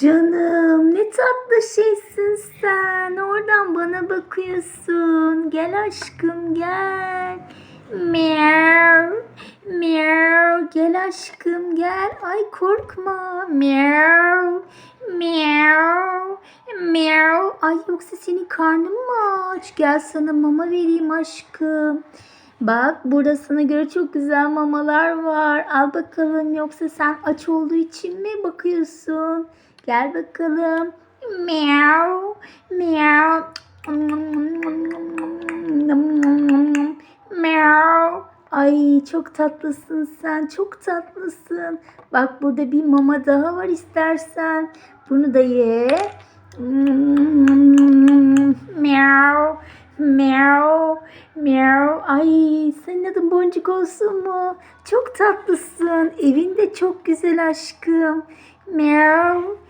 Canım ne tatlı şeysin sen. Oradan bana bakıyorsun. Gel aşkım gel. Meow. Meow. Gel aşkım gel. Ay korkma. Meow. Meow. Meow. Ay yoksa senin karnın mı aç? Gel sana mama vereyim aşkım. Bak burada sana göre çok güzel mamalar var. Al bakalım yoksa sen aç olduğu için mi bakıyorsun? Gel bakalım. Meow. Meow. Meow. Ay çok tatlısın sen. Çok tatlısın. Bak burada bir mama daha var istersen. Bunu da ye. Meow. Meow. Meow. Ay senin adın Boncuk olsun mu? Çok tatlısın. Evin de çok güzel aşkım. Meow.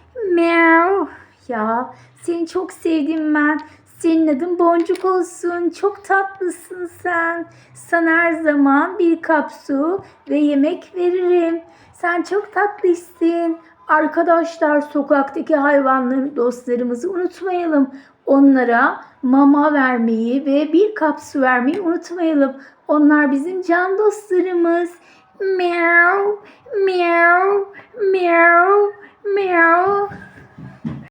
Ya seni çok sevdim ben. Senin adın Boncuk olsun. Çok tatlısın sen. Sana her zaman bir kap su ve yemek veririm. Sen çok tatlısın. Arkadaşlar sokaktaki hayvanları dostlarımızı unutmayalım. Onlara mama vermeyi ve bir kap su vermeyi unutmayalım. Onlar bizim can dostlarımız. Meow.